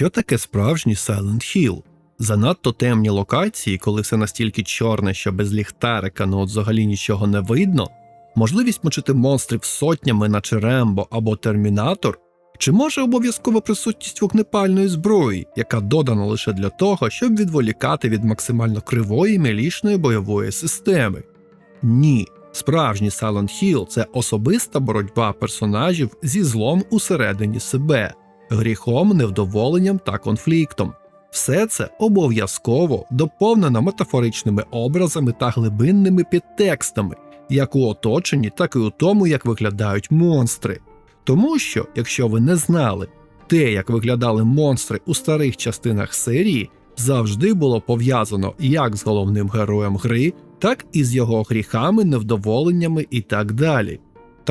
Що таке справжній Silent Hill? Занадто темні локації, коли все настільки чорне, що без ліхтарика ну от взагалі нічого не видно, можливість мочити монстрів сотнями, наче Рембо або Термінатор, чи може обов'язкова присутність вогнепальної зброї, яка додана лише для того, щоб відволікати від максимально кривої мілічної бойової системи? Ні. Справжній Silent Hill – це особиста боротьба персонажів зі злом усередині себе, гріхом, невдоволенням та конфліктом. Все це обов'язково доповнено метафоричними образами та глибинними підтекстами, як у оточенні, так і у тому, як виглядають монстри. Тому що, якщо ви не знали, те, як виглядали монстри у старих частинах серії, завжди було пов'язано як з головним героєм гри, так і з його гріхами, невдоволеннями і так далі.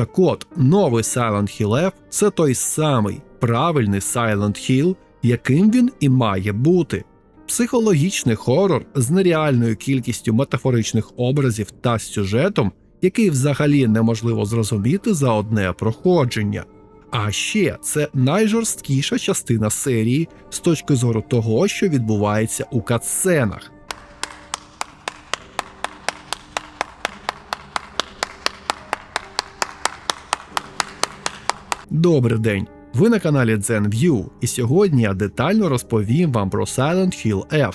Так от, новий Silent Hill F – це той самий правильний Silent Hill, яким він і має бути. Психологічний хорор з нереальною кількістю метафоричних образів та сюжетом, який взагалі неможливо зрозуміти за одне проходження. А ще це найжорсткіша частина серії з точки зору того, що відбувається у катсценах. Добрий день! Ви на каналі ZenView, і сьогодні я детально розповім вам про Silent Hill F,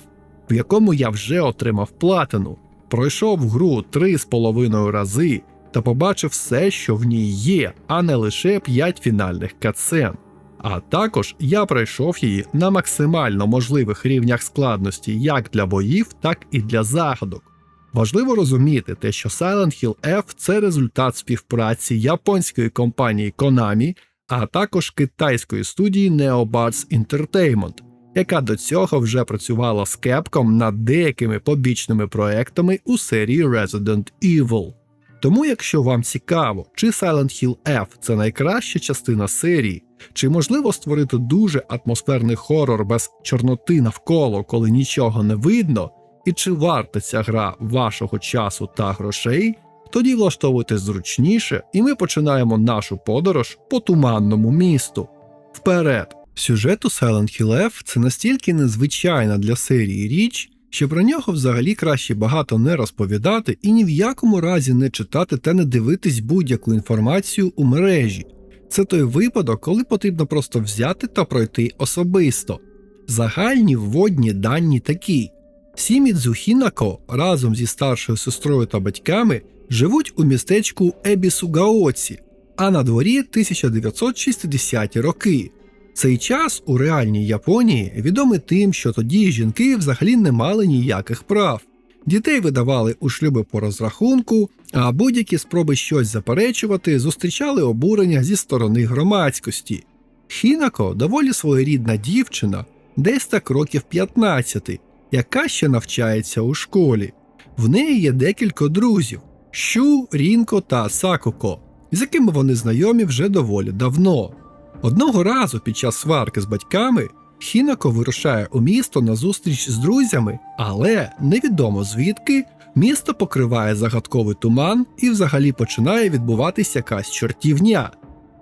в якому я вже отримав платину, пройшов гру 3,5 рази та побачив все, що в ній є, а не лише 5 фінальних катсцен. А також я пройшов її на максимально можливих рівнях складності як для боїв, так і для загадок. Важливо розуміти те, що Silent Hill F це результат співпраці японської компанії Konami а також китайської студії NeoBards Entertainment, яка до цього вже працювала з Capcom над деякими побічними проектами у серії Resident Evil. Тому, якщо вам цікаво, чи Silent Hill F це найкраща частина серії, чи можливо створити дуже атмосферний хорор без чорноти навколо, коли нічого не видно, і чи варта ця гра вашого часу та грошей, тоді влаштовуйтесь зручніше, і ми починаємо нашу подорож по туманному місту. Вперед! Сюжет у Silent Hill F – це настільки незвичайна для серії річ, що про нього взагалі краще багато не розповідати і ні в якому разі не читати та не дивитись будь-яку інформацію у мережі. Це той випадок, коли потрібно просто взяти та пройти особисто. Загальні вводні дані такі: Сімідзу Хінако разом зі старшою сестрою та батьками живуть у містечку Ебісугаоці, а на дворі 1960-ті роки. Цей час у реальній Японії відомий тим, що тоді жінки взагалі не мали ніяких прав. Дітей видавали у шлюби по розрахунку, а будь-які спроби щось заперечувати зустрічали обурення зі сторони громадськості. Хінако доволі своєрідна дівчина, десь так років 15, яка ще навчається у школі. В неї є декілька друзів, Щу, Рінко та Сакоко, з якими вони знайомі вже доволі давно. Одного разу під час сварки з батьками Хінако вирушає у місто на зустріч з друзями, але невідомо звідки місто покриває загадковий туман і взагалі починає відбуватися якась чортівня.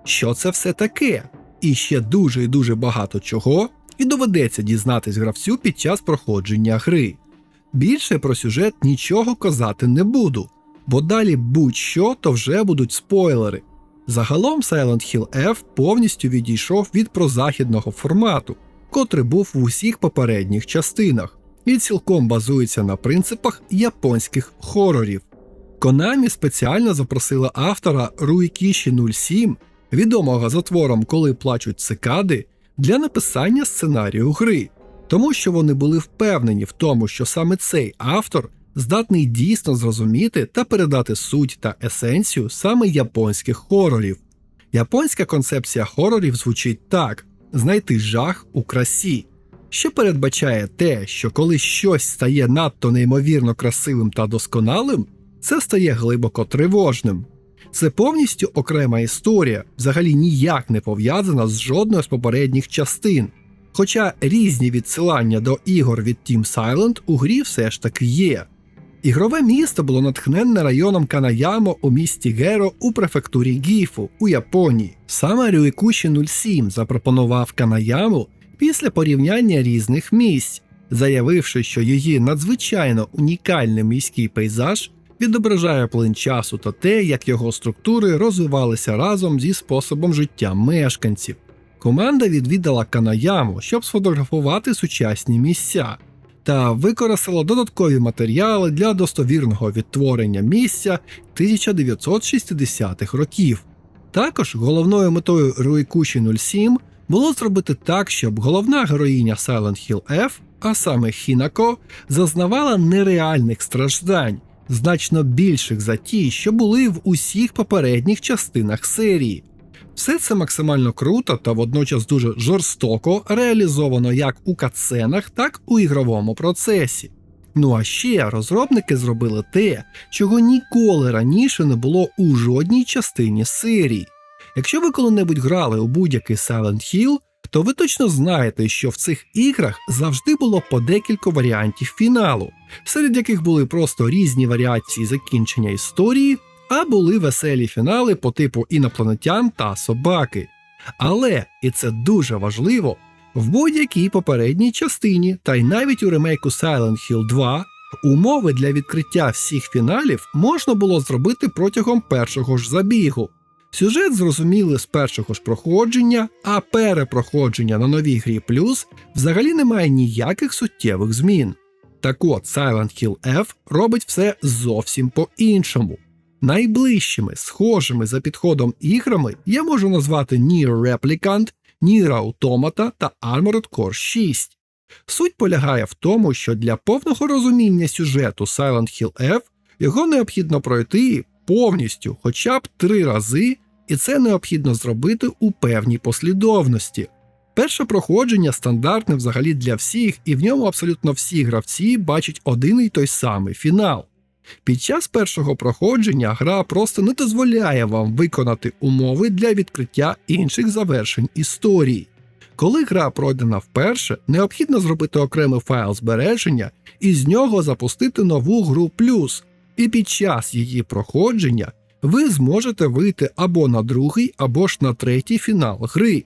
Що це все таке? І ще дуже і дуже багато чого, і доведеться дізнатись гравцю під час проходження гри. Більше про сюжет нічого казати не буду, бо далі будь-що то вже будуть спойлери. Загалом Silent Hill F повністю відійшов від прозахідного формату, котрий був в усіх попередніх частинах, і цілком базується на принципах японських хорорів. Konami спеціально запросила автора Руїкіші 07, відомого за твором Коли плачуть цикади, для написання сценарію гри, тому що вони були впевнені в тому, що саме цей автор здатний дійсно зрозуміти та передати суть та есенцію саме японських хорорів. Японська концепція хорорів звучить так: знайти жах у красі, що передбачає те, що коли щось стає надто неймовірно красивим та досконалим, це стає глибоко тривожним. Це повністю окрема історія, взагалі ніяк не пов'язана з жодною з попередніх частин. Хоча різні відсилання до ігор від Team Silent у грі все ж таки є. Ігрове місто було натхненне районом Канаямо у місті Геро у префектурі Гіфу у Японії. Саме Рюйкуші 07 запропонував Канаяму після порівняння різних місць, заявивши, що її надзвичайно унікальний міський пейзаж відображає плин часу та те, як його структури розвивалися разом зі способом життя мешканців. Команда відвідала Канаяму, щоб сфотографувати сучасні місця, та використала додаткові матеріали для достовірного відтворення місця 1960-х років. Також головною метою Руйкуші 07 було зробити так, щоб головна героїня Silent Hill F, а саме Хінако, зазнавала нереальних страждань, значно більших за ті, що були в усіх попередніх частинах серії. Все це максимально круто та водночас дуже жорстоко реалізовано як у катсценах, так у ігровому процесі. Ну а ще розробники зробили те, чого ніколи раніше не було у жодній частині серії. Якщо ви коли-небудь грали у будь-який Silent Hill, то ви точно знаєте, що в цих іграх завжди було по декілька варіантів фіналу, серед яких були просто різні варіації закінчення історії, а були веселі фінали по типу інопланетян та собаки. Але, і це дуже важливо, в будь-якій попередній частині, та й навіть у ремейку Silent Hill 2, умови для відкриття всіх фіналів можна було зробити протягом першого ж забігу. Сюжет зрозуміли з першого ж проходження, а перепроходження на новій грі плюс взагалі не має ніяких суттєвих змін. Так от Silent Hill F робить все зовсім по-іншому. Найближчими, схожими за підходом іграми я можу назвати Nier Replicant, Nier Automata та Armored Core 6. Суть полягає в тому, що для повного розуміння сюжету Silent Hill F його необхідно пройти повністю хоча б три рази, і це необхідно зробити у певній послідовності. Перше проходження стандартне взагалі для всіх, і в ньому абсолютно всі гравці бачать один і той самий фінал. Під час першого проходження гра просто не дозволяє вам виконати умови для відкриття інших завершень історії. Коли гра пройдена вперше, необхідно зробити окремий файл збереження і з нього запустити нову гру плюс, і під час її проходження ви зможете вийти або на другий, або ж на третій фінал гри.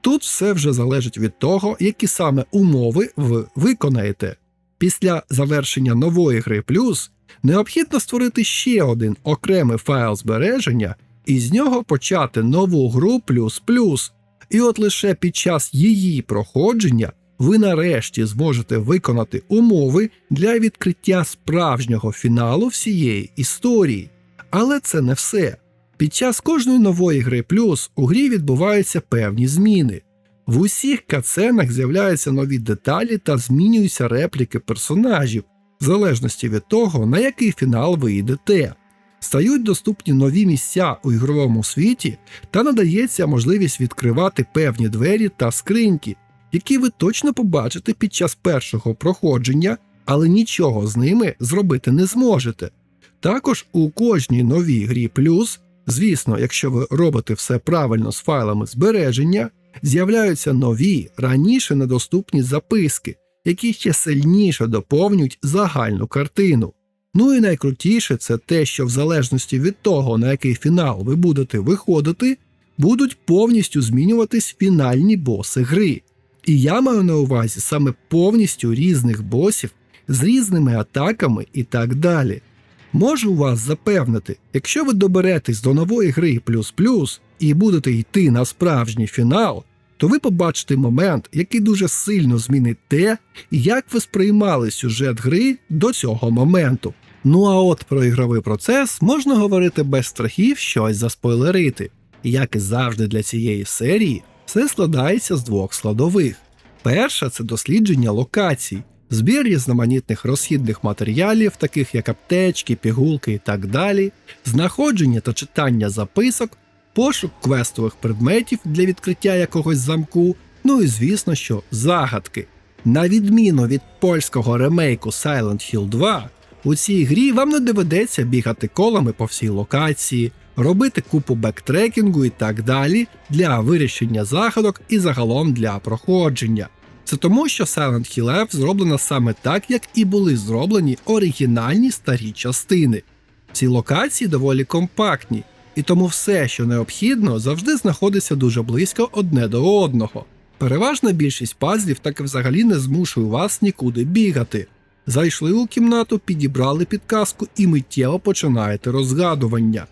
Тут все вже залежить від того, які саме умови ви виконаєте. Після завершення нової гри плюс необхідно створити ще один окремий файл збереження і з нього почати нову гру плюс плюс. І от лише під час її проходження ви нарешті зможете виконати умови для відкриття справжнього фіналу всієї історії. Але це не все. Під час кожної нової гри плюс у грі відбуваються певні зміни. В усіх каценах з'являються нові деталі та змінюються репліки персонажів, в залежності від того, на який фінал ви йдете. Стають доступні нові місця у ігровому світі та надається можливість відкривати певні двері та скриньки, які ви точно побачите під час першого проходження, але нічого з ними зробити не зможете. Також у кожній новій грі плюс, звісно, якщо ви робите все правильно з файлами збереження, з'являються нові, раніше недоступні записки, які ще сильніше доповнюють загальну картину. Ну і найкрутіше це те, що в залежності від того, на який фінал ви будете виходити, будуть повністю змінюватись фінальні боси гри. І я маю на увазі саме повністю різних босів з різними атаками і так далі. Можу вас запевнити, якщо ви доберетесь до нової гри плюс-плюс і будете йти на справжній фінал, то ви побачите момент, який дуже сильно змінить те, як ви сприймали сюжет гри до цього моменту. Ну а от про ігровий процес можна говорити без страхів щось заспойлерити. Як і завжди для цієї серії, все складається з двох складових. Перша це дослідження локацій, збір різноманітних розхідних матеріалів, таких як аптечки, пігулки і так далі, знаходження та читання записок, пошук квестових предметів для відкриття якогось замку, ну і звісно, що загадки. На відміну від польського ремейку Silent Hill 2, у цій грі вам не доведеться бігати колами по всій локації, робити купу бектрекінгу і так далі для вирішення загадок і загалом для проходження. Це тому, що Silent Hill F зроблена саме так, як і були зроблені оригінальні старі частини. Ці локації доволі компактні, і тому все, що необхідно, завжди знаходиться дуже близько одне до одного. Переважна більшість пазлів так і взагалі не змушує вас нікуди бігати. Зайшли у кімнату, підібрали підказку і миттєво починаєте розгадування.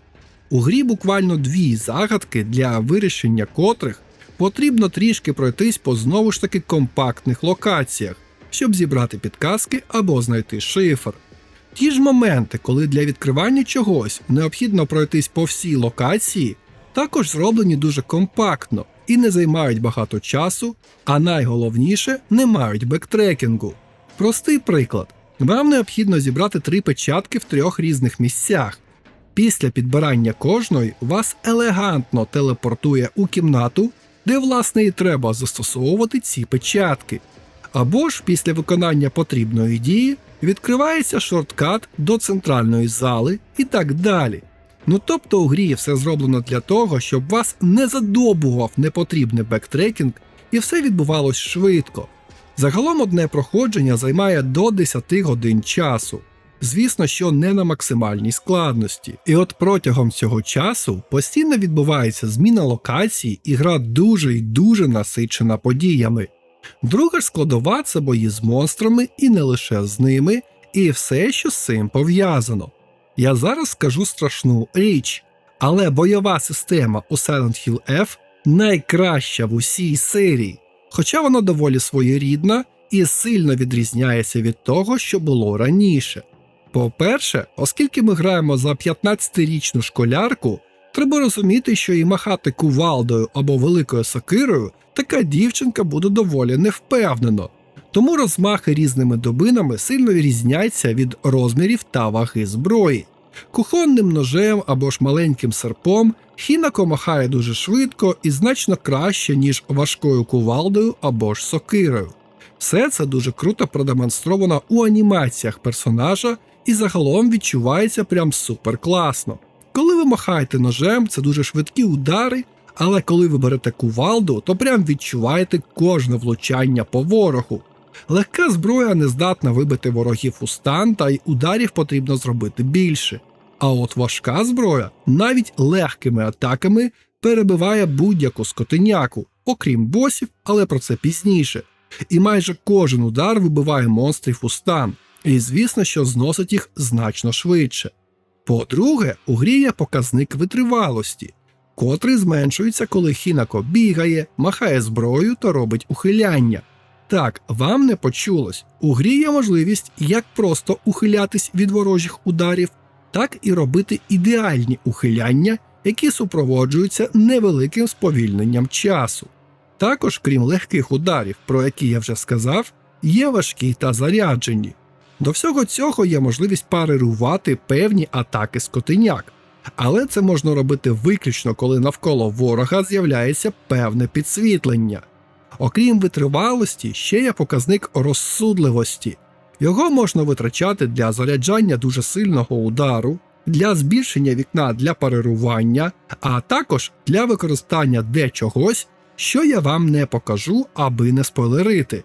У грі буквально дві загадки, для вирішення котрих потрібно трішки пройтись по знову ж таки компактних локаціях, щоб зібрати підказки або знайти шифр. Ті ж моменти, коли для відкривання чогось необхідно пройтись по всій локації, також зроблені дуже компактно і не займають багато часу, а найголовніше не мають бектрекінгу. Простий приклад: вам необхідно зібрати три печатки в трьох різних місцях. Після підбирання кожної вас елегантно телепортує у кімнату, де власне і треба застосовувати ці печатки. Або ж після виконання потрібної дії відкривається шорткат до центральної зали і так далі. Ну тобто у грі все зроблено для того, щоб вас не задобував непотрібний бектрекінг і все відбувалось швидко. Загалом одне проходження займає до 10 годин часу. Звісно, що не на максимальній складності. І от протягом цього часу постійно відбувається зміна локацій, і гра дуже і дуже насичена подіями. Друга ж складова це бої з монстрами і не лише з ними, і все, що з цим пов'язано. Я зараз скажу страшну річ, але бойова система у Silent Hill F найкраща в усій серії, хоча вона доволі своєрідна і сильно відрізняється від того, що було раніше. По-перше, оскільки ми граємо за 15-річну школярку, треба розуміти, що і махати кувалдою або великою сокирою така дівчинка буде доволі невпевнено. Тому розмахи різними добинами сильно різняться від розмірів та ваги зброї. Кухонним ножем або ж маленьким серпом Хінако махає дуже швидко і значно краще, ніж важкою кувалдою або ж сокирою. Все це дуже круто продемонстровано у анімаціях персонажа і загалом відчувається прям супер класно. Коли ви махаєте ножем, це дуже швидкі удари, але коли ви берете кувалду, то прям відчуваєте кожне влучання по ворогу. Легка зброя не здатна вибити ворогів у стан, та й ударів потрібно зробити більше. А от важка зброя навіть легкими атаками перебиває будь-яку скотиняку, окрім босів, але про це пізніше. І майже кожен удар вибиває монстрів у стан, і звісно, що зносить їх значно швидше. По-друге, у грі є показник витривалості, котрий зменшується, коли Хінако бігає, махає зброєю та робить ухиляння. Так, вам не почулось. У грі є можливість як просто ухилятись від ворожих ударів, так і робити ідеальні ухиляння, які супроводжуються невеликим сповільненням часу. Також, крім легких ударів, про які я вже сказав, є важкі та заряджені. До всього цього є можливість парирувати певні атаки скотиняк, але це можна робити виключно, коли навколо ворога з'являється певне підсвітлення. Окрім витривалості, ще є показник розсудливості. Його можна витрачати для заряджання дуже сильного удару, для збільшення вікна для парирування, а також для використання дечогось, що я вам не покажу, аби не спойлерити.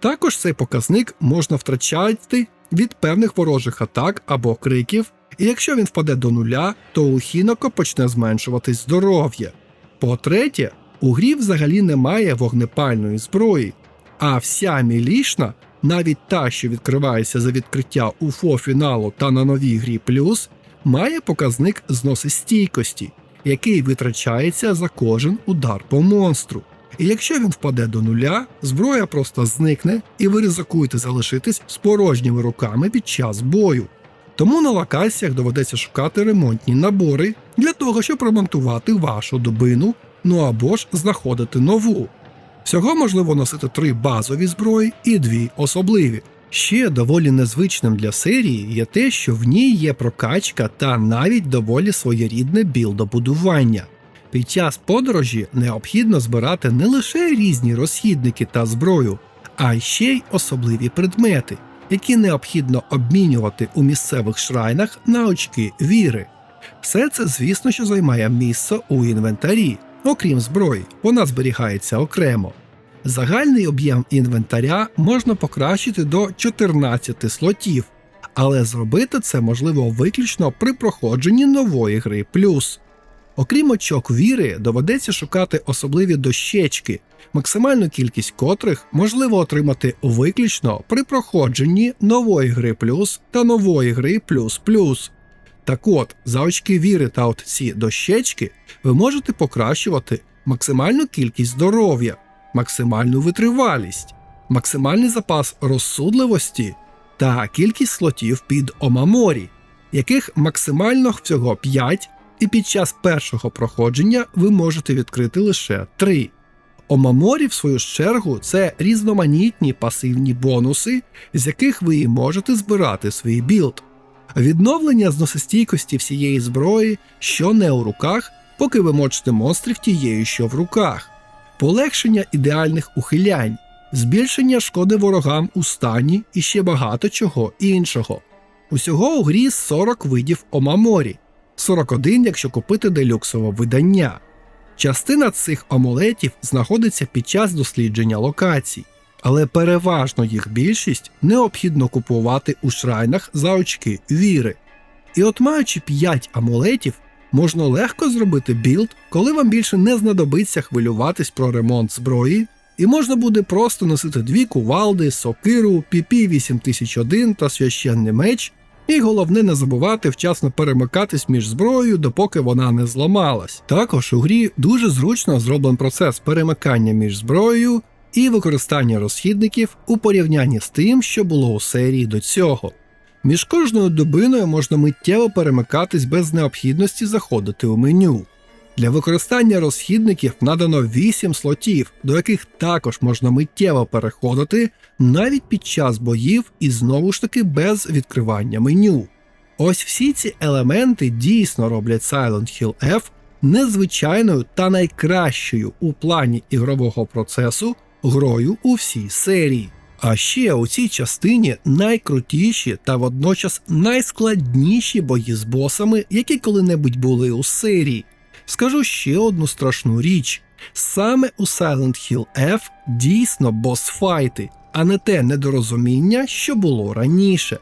Також цей показник можна втрачати від певних ворожих атак або криків, і якщо він впаде до нуля, то у Хіноко почне зменшуватись здоров'я. По-третє, у грі взагалі немає вогнепальної зброї, а вся мілішна, навіть та, що відкривається за відкриття УФО фіналу та на новій грі плюс, має показник зносистійкості, який витрачається за кожен удар по монстру. І якщо він впаде до нуля, зброя просто зникне, і ви ризикуєте залишитись з порожніми руками під час бою. Тому на локаціях доведеться шукати ремонтні набори для того, щоб ремонтувати вашу добину, ну або ж знаходити нову. Всього можливо носити три базові зброї і дві особливі. Ще доволі незвичним для серії є те, що в ній є прокачка та навіть доволі своєрідне білдобудування. Під час подорожі необхідно збирати не лише різні розхідники та зброю, а ще й особливі предмети, які необхідно обмінювати у місцевих шрайнах на очки віри. Все це, звісно, що займає місце у інвентарі, окрім зброї, вона зберігається окремо. Загальний об'єм інвентаря можна покращити до 14 слотів, але зробити це можливо виключно при проходженні нової гри плюс. Окрім очок віри, доведеться шукати особливі дощечки, максимальну кількість котрих можливо отримати виключно при проходженні нової гри плюс та нової гри плюс плюс. Так от, за очки віри та от ці дощечки ви можете покращувати максимальну кількість здоров'я, максимальну витривалість, максимальний запас розсудливості та кількість слотів під Омаморі, яких максимально всього 5, і під час першого проходження ви можете відкрити лише 3. Омаморі, в свою чергу, це різноманітні пасивні бонуси, з яких ви можете збирати свій білд. Відновлення зносостійкості всієї зброї, що не у руках, поки ви мочите монстрів тією, що в руках, полегшення ідеальних ухилянь, збільшення шкоди ворогам у стані і ще багато чого іншого. Усього у грі 40 видів омаморі, 41, якщо купити делюксове видання. Частина цих амулетів знаходиться під час дослідження локацій, але переважно їх більшість необхідно купувати у шрайнах за очки віри. І от маючи 5 амулетів, можна легко зробити білд, коли вам більше не знадобиться хвилюватись про ремонт зброї, і можна буде просто носити дві кувалди, сокиру, PP 8001 та священний меч, і головне не забувати вчасно перемикатись між зброєю, допоки вона не зламалась. Також у грі дуже зручно зроблен процес перемикання між зброєю і використання розхідників у порівнянні з тим, що було у серії до цього. Між кожною добиною можна миттєво перемикатись без необхідності заходити у меню. Для використання розхідників надано 8 слотів, до яких також можна миттєво переходити навіть під час боїв і знову ж таки без відкривання меню. Ось всі ці елементи дійсно роблять Silent Hill F незвичайною та найкращою у плані ігрового процесу грою у всій серії. А ще у цій частині найкрутіші та водночас найскладніші бої з босами, які коли-небудь були у серії. Скажу ще одну страшну річ: саме у Silent Hill F дійсно босфайти, а не те недорозуміння, що було раніше.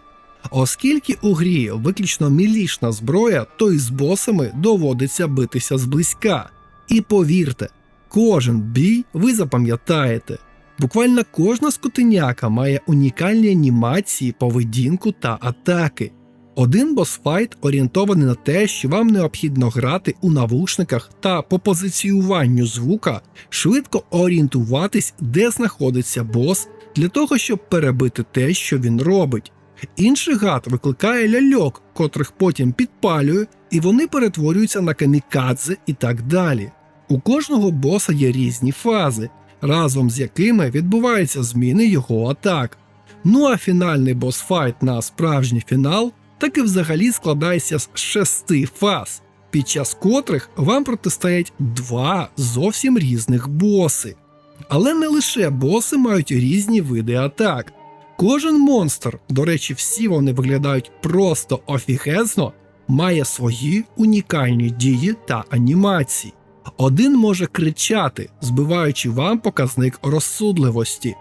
Оскільки у грі виключно мілішна зброя, то й з босами доводиться битися зблизька. І повірте, кожен бій ви запам'ятаєте. Буквально кожна скотиняка має унікальні анімації, поведінку та атаки. Один босфайт орієнтований на те, що вам необхідно грати у навушниках та по позиціюванню звука швидко орієнтуватись, де знаходиться бос, для того, щоб перебити те, що він робить. Інший гад викликає ляльок, котрих потім підпалює, і вони перетворюються на камікадзе і так далі. У кожного боса є різні фази, разом з якими відбуваються зміни його атак. Ну а фінальний босфайт на справжній фінал таки взагалі складається з шести фаз, під час котрих вам протистоять два зовсім різних боси. Але не лише боси мають різні види атак. Кожен монстр, до речі, всі вони виглядають просто офігезно, має свої унікальні дії та анімації. Один може кричати, збиваючи вам показник розсудливості,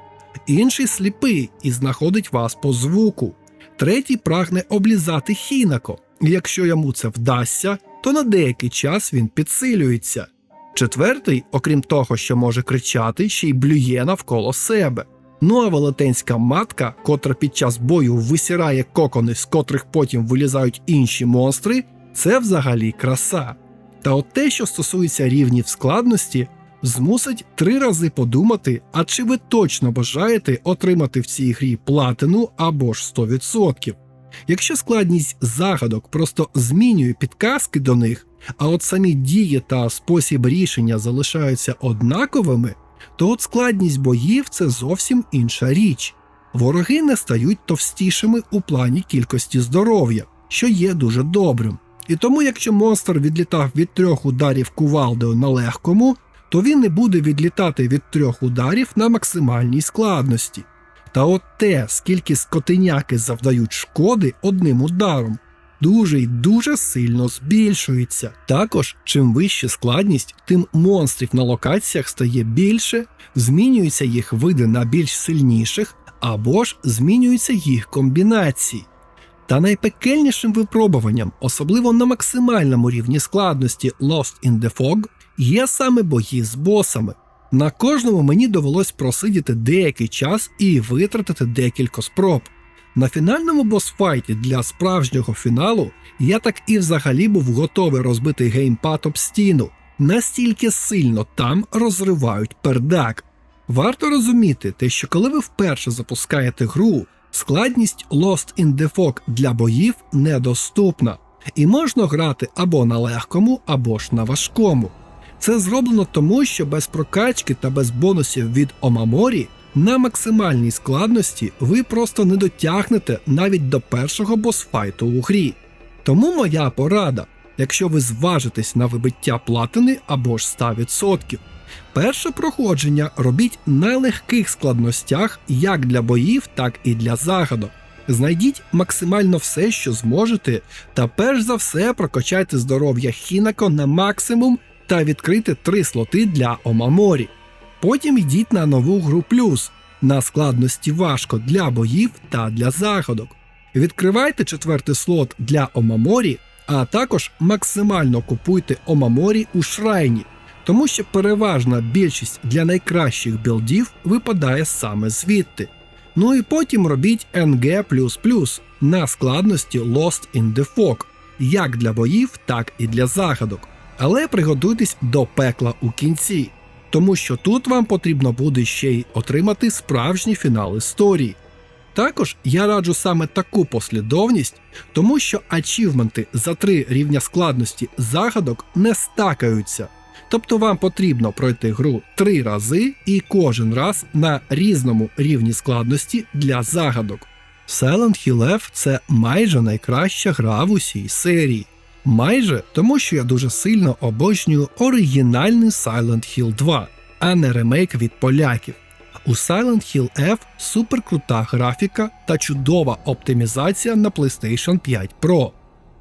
інший сліпий і знаходить вас по звуку. Третій прагне облізати хінако, якщо йому це вдасться, то на деякий час він підсилюється. Четвертий, окрім того, що може кричати, ще й блює навколо себе. Ну а велетенська матка, котра під час бою висірає кокони, з котрих потім вилізають інші монстри, це взагалі краса. Та от те, що стосується рівнів складності, змусить три рази подумати, а чи ви точно бажаєте отримати в цій грі платину або ж 100%. Якщо складність загадок просто змінює підказки до них, а от самі дії та спосіб рішення залишаються однаковими, то от складність боїв це зовсім інша річ. Вороги не стають товстішими у плані кількості здоров'я, що є дуже добрим. І тому, якщо монстр відлітав від трьох ударів кувалдою на легкому, то він не буде відлітати від трьох ударів на максимальній складності. Та от те, скільки скотиняки завдають шкоди одним ударом, дуже й дуже сильно збільшується. Також, чим вища складність, тим монстрів на локаціях стає більше, змінюються їх види на більш сильніших, або ж змінюються їх комбінації. Та найпекельнішим випробуванням, особливо на максимальному рівні складності Lost in the Fog, є саме бої з босами. На кожному мені довелось просидіти деякий час і витратити декілька спроб. На фінальному босфайті для справжнього фіналу я так і взагалі був готовий розбити геймпад об стіну. Настільки сильно там розривають пердак. Варто розуміти те, що коли ви вперше запускаєте гру, складність Lost in the Fog для боїв недоступна, і можна грати або на легкому, або ж на важкому. Це зроблено тому, що без прокачки та без бонусів від Омаморі на максимальній складності ви просто не дотягнете навіть до першого босфайту у грі. Тому моя порада, якщо ви зважитесь на вибиття платини або ж 100%, перше проходження робіть на легких складностях як для боїв, так і для загадок. Знайдіть максимально все, що зможете, та перш за все прокачайте здоров'я Хінако на максимум та відкрити три слоти для Омаморі. Потім йдіть на нову гру плюс на складності важко для боїв та для загадок. Відкривайте четвертий слот для Омаморі, а також максимально купуйте Омаморі у шрайні, тому що переважна більшість для найкращих білдів випадає саме звідти. Ну і потім робіть NG на складності Lost in the Fog, як для боїв, так і для загадок. Але приготуйтесь до пекла у кінці, тому що тут вам потрібно буде ще й отримати справжній фінал історії. Також я раджу саме таку послідовність, тому що ачівменти за три рівня складності загадок не стакаються. Тобто вам потрібно пройти гру три рази і кожен раз на різному рівні складності для загадок. Silent Hill F – це майже найкраща гра в усій серії. Майже тому, що я дуже сильно обожнюю оригінальний Silent Hill 2, а не ремейк від поляків. У Silent Hill F суперкрута графіка та чудова оптимізація на PlayStation 5 Pro.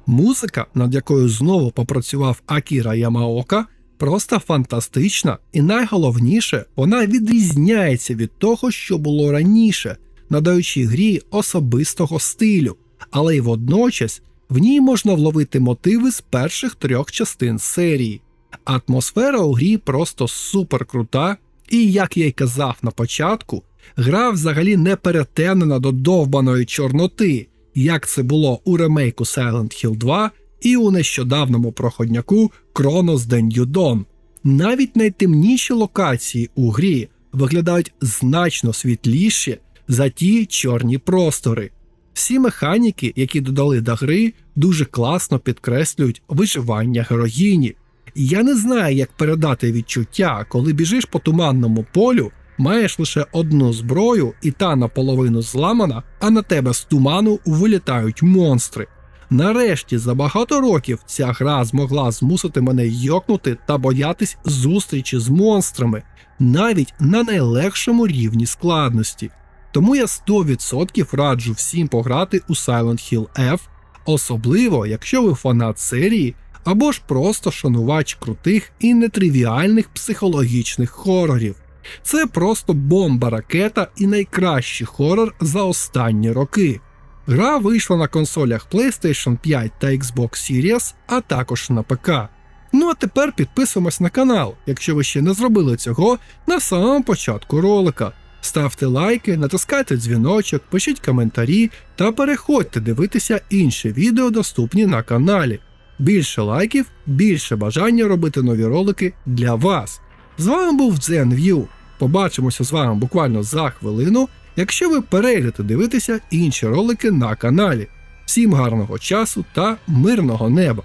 Музика, над якою знову попрацював Акіра Ямаока, просто фантастична, і найголовніше, вона відрізняється від того, що було раніше, надаючи грі особистого стилю, але й водночас в ній можна вловити мотиви з перших трьох частин серії. Атмосфера у грі просто супер крута, і як я й казав на початку, гра взагалі не перетенена до довбаної чорноти, як це було у ремейку Silent Hill 2 і у нещодавному проходняку The New Dawn. Навіть найтемніші локації у грі виглядають значно світліші за ті чорні простори. Всі механіки, які додали до гри, дуже класно підкреслюють виживання героїні. Я не знаю, як передати відчуття, коли біжиш по туманному полю, маєш лише одну зброю, і та наполовину зламана, а на тебе з туману вилітають монстри. Нарешті за багато років ця гра змогла змусити мене йокнути та боятись зустрічі з монстрами, навіть на найлегшому рівні складності. Тому я 100% раджу всім пограти у Silent Hill F, особливо якщо ви фанат серії або ж просто шанувач крутих і нетривіальних психологічних хорорів. Це просто бомба ракета і найкращий хорор за останні роки. Гра вийшла на консолях PlayStation 5 та Xbox Series, а також на ПК. Ну а тепер підписуємось на канал, якщо ви ще не зробили цього на самому початку ролика. Ставте лайки, натискайте дзвіночок, пишіть коментарі та переходьте дивитися інші відео, доступні на каналі. Більше лайків, більше бажання робити нові ролики для вас. З вами був ZenView. Побачимося з вами буквально за хвилину, якщо ви перейдете дивитися інші ролики на каналі. Всім гарного часу та мирного неба!